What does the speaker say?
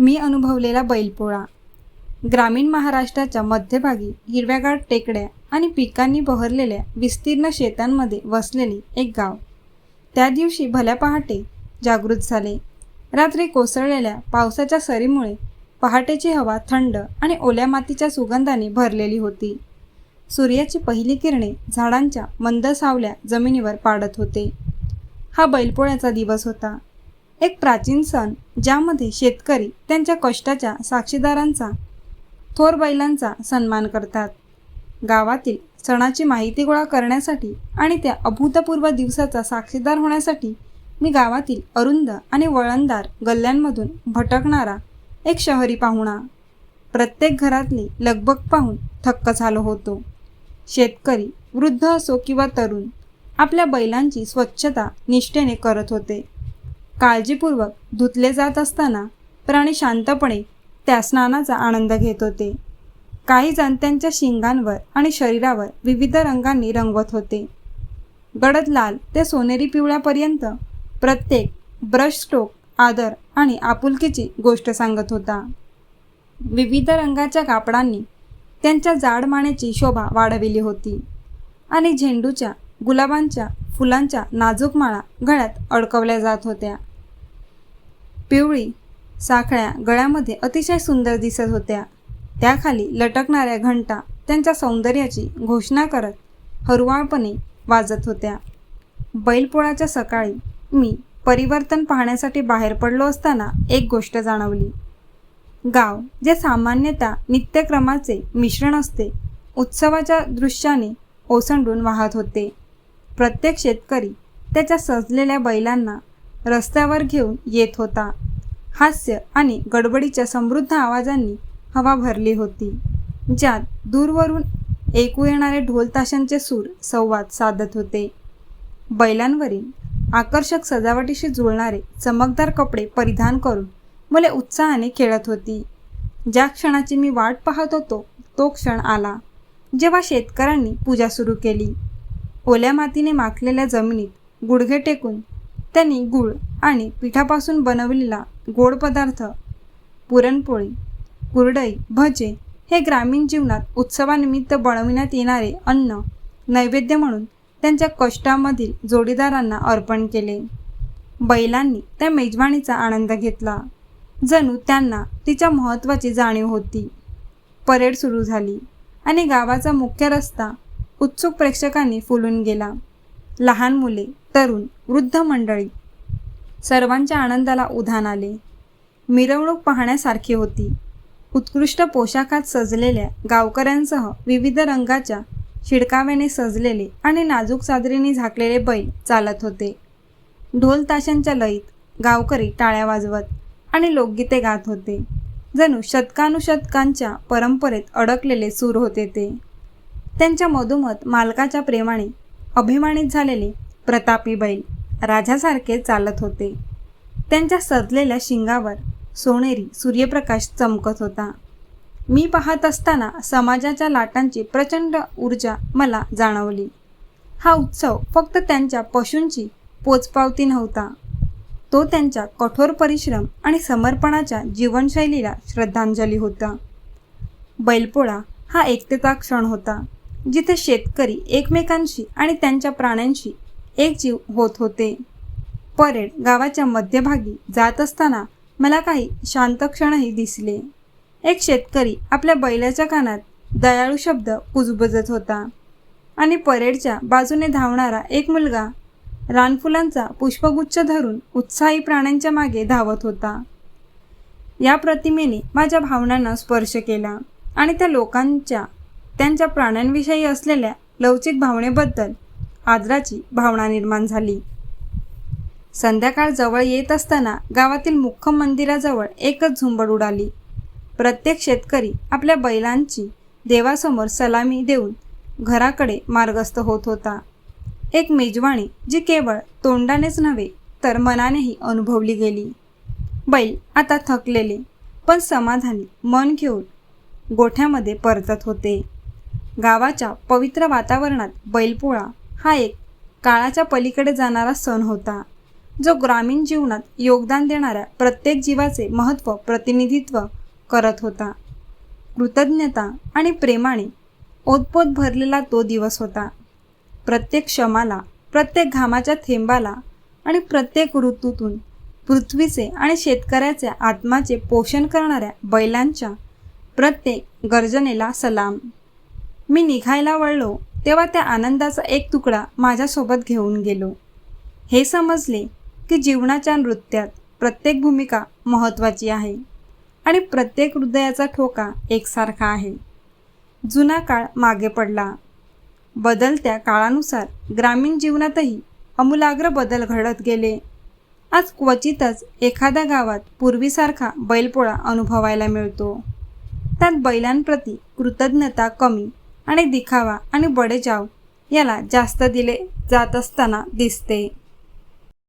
मी अनुभवलेला बैलपोळा. ग्रामीण महाराष्ट्राच्या मध्यभागी हिरव्यागार टेकड्या आणि पिकांनी बहरलेल्या विस्तीर्ण शेतांमध्ये वसलेले एक गाव. त्या दिवशी भल्या पहाटे जागृत झाले. रात्री कोसळलेल्या पावसाच्या सरीमुळे पहाटेची हवा थंड आणि ओल्या मातीच्या सुगंधाने भरलेली होती. सूर्याची पहिली किरणे झाडांच्या मंद सावल्या जमिनीवर पाडत होते. हा बैलपोळ्याचा दिवस होता. एक प्राचीन सण ज्यामध्ये शेतकरी त्यांच्या कष्टाच्या साक्षीदारांचा थोर बैलांचा सन्मान करतात. गावातील सणाची माहिती गोळा करण्यासाठी आणि त्या अभूतपूर्व दिवसाचा साक्षीदार होण्यासाठी मी गावातील अरुंद आणि वळणदार गल्ल्यांमधून भटकणारा एक शहरी पाहुणा प्रत्येक घरातली लगबग पाहून थक्क झालो होतो. शेतकरी वृद्ध असो किंवा तरुण आपल्या बैलांची स्वच्छता निष्ठेने करत होते. काळजीपूर्वक धुतले जात असताना प्राणी शांतपणे त्या स्नानाचा आनंद घेत होते. काही जण त्यांच्या शिंगांवर आणि शरीरावर विविध रंगांनी रंगवत होते. गडद लाल ते सोनेरी पिवळ्यापर्यंत प्रत्येक ब्रश स्ट्रोक आदर आणि आपुलकीची गोष्ट सांगत होता. विविध रंगाच्या कापडांनी त्यांच्या जाड मानेची शोभा वाढविली होती आणि झेंडूच्या गुलाबांच्या फुलांच्या नाजूक माळा गळ्यात अडकवल्या जात होत्या. पिवळी साखळ्या गळ्यामध्ये अतिशय सुंदर दिसत होत्या. त्याखाली लटकणाऱ्या घंटा त्यांच्या सौंदर्याची घोषणा करत हरुवाळपणे वाजत होत्या. बैलपोळाच्या सकाळी मी परिवर्तन पाहण्यासाठी बाहेर पडलो असताना एक गोष्ट जाणवली. गाव जे सामान्यतः नित्यक्रमाचे मिश्रण असते उत्सवाच्या दृश्याने ओसंडून वाहत होते. प्रत्येक शेतकरी त्याच्या सजलेल्या बैलांना रस्त्यावर घेऊन येत होता. हास्य आणि गडबडीच्या समृद्ध आवाजांनी हवा भरली होती ज्यात दूरवरून ऐकू येणारे ढोलताशांचे सूर संवाद साधत होते. बैलांवरील आकर्षक सजावटीशी जुळणारे चमकदार कपडे परिधान करून मुले उत्साहाने खेळत होती. ज्या क्षणाची मी वाट पाहत होतो तो क्षण आला जेव्हा शेतकऱ्यांनी पूजा सुरू केली. ओल्या मातीने माखलेल्या जमिनीत गुडघे टेकून त्यांनी गुळ आणि पिठापासून बनवलेला गोड पदार्थ पुरणपोळी कुरडई भजे हे ग्रामीण जीवनात उत्सवानिमित्त बनविण्यात येणारे अन्न नैवेद्य म्हणून त्यांच्या कष्टामधील जोडीदारांना अर्पण केले. बैलांनी त्या मेजवानीचा आनंद घेतला. जणू त्यांना तिच्या महत्त्वाची जाणीव होती. परेड सुरू झाली आणि गावाचा मुख्य रस्ता उत्सुक प्रेक्षकांनी फुलून गेला. लहान मुले तरुण वृद्ध मंडळी. सर्वांच्या आनंदाला उधाण आले. मिरवणूक पाहण्यासारखी होती. उत्कृष्ट पोशाखात सजलेल्या गावकऱ्यांसह विविध रंगाच्या शिडकाव्याने सजलेले आणि नाजूक चादरीने झाकलेले बैल चालत होते. ढोल ताशांच्या लयीत गावकरी टाळ्या वाजवत आणि लोकगीते गात होते. जणू शतकानुशतकांच्या परंपरेत अडकलेले सूर होते ते. त्यांच्या मधोमध मालकाच्या प्रेमाने अभिमानित झालेले प्रतापी बैल राजासारखे चालत होते. त्यांच्या सजलेल्या शिंगावर सोनेरी सूर्यप्रकाश चमकत होता. मी पाहत असताना समाजाच्या लाटांची प्रचंड ऊर्जा मला जाणवली. हा उत्सव फक्त त्यांच्या पशूंची पोचपावती नव्हता. तो त्यांच्या कठोर परिश्रम आणि समर्पणाच्या जीवनशैलीला श्रद्धांजली होता. बैलपोळा हा एकतेचा क्षण होता. जिथे शेतकरी एकमेकांशी आणि त्यांच्या प्राण्यांशी एकजीव होत होते. परेड गावाच्या मध्यभागी जात असताना मला काही शांत क्षणही दिसले. एक शेतकरी आपल्या बैलाच्या कानात दयाळू शब्द कुजबजत होता आणि परेडच्या बाजूने धावणारा एक मुलगा रानफुलांचा पुष्पगुच्छ धरून उत्साही प्राण्यांच्या मागे धावत होता. या प्रतिमेने माझ्या भावनांना स्पर्श केला आणि त्या लोकांच्या त्यांच्या प्राण्यांविषयी असलेल्या लवचिक भावनेबद्दल आदराची भावना निर्माण झाली. संध्याकाळ जवळ येत असताना गावातील मुख्य मंदिराजवळ एकच झुंबड उडाली. प्रत्येक शेतकरी आपल्या बैलांची देवासमोर सलामी देऊन घराकडे मार्गस्थ होत होता. एक मेजवाणी जी केवळ तोंडानेच नव्हे तर मनानेही अनुभवली गेली. बैल आता थकलेले पण समाधानी मन घेऊन गोठ्यामध्ये परतत होते. गावाच्या पवित्र वातावरणात बैलपोळा हा एक काळाच्या पलीकडे जाणारा सण होता. जो ग्रामीण जीवनात योगदान देणाऱ्या प्रत्येक जीवाचे महत्त्व प्रतिनिधित्व करत होता. कृतज्ञता आणि प्रेमाने ओतपोत भरलेला तो दिवस होता. प्रत्येक क्षमाला प्रत्येक घामाच्या थेंबाला आणि प्रत्येक ऋतूतून पृथ्वीचे आणि शेतकऱ्याच्या आत्माचे पोषण करणाऱ्या बैलांच्या प्रत्येक गर्जनेला सलाम. मी निघायला वळलो तेव्हा त्या आनंदाचा एक तुकडा माझ्यासोबत घेऊन गेलो. हे समजले की जीवनाच्या नृत्यात प्रत्येक भूमिका महत्त्वाची आहे आणि प्रत्येक हृदयाचा ठोका एकसारखा आहे. जुना काळ मागे पडला. बदलत्या काळानुसार ग्रामीण जीवनातही अमूलाग्र बदल घडत गेले. आज क्वचितच एखाद्या गावात पूर्वीसारखा बैलपोळा अनुभवायला मिळतो. त्यात बैलांप्रती कृतज्ञता कमी आणि दिखावा आणि बडेजाव याला जास्त दिले जात असताना दिसते.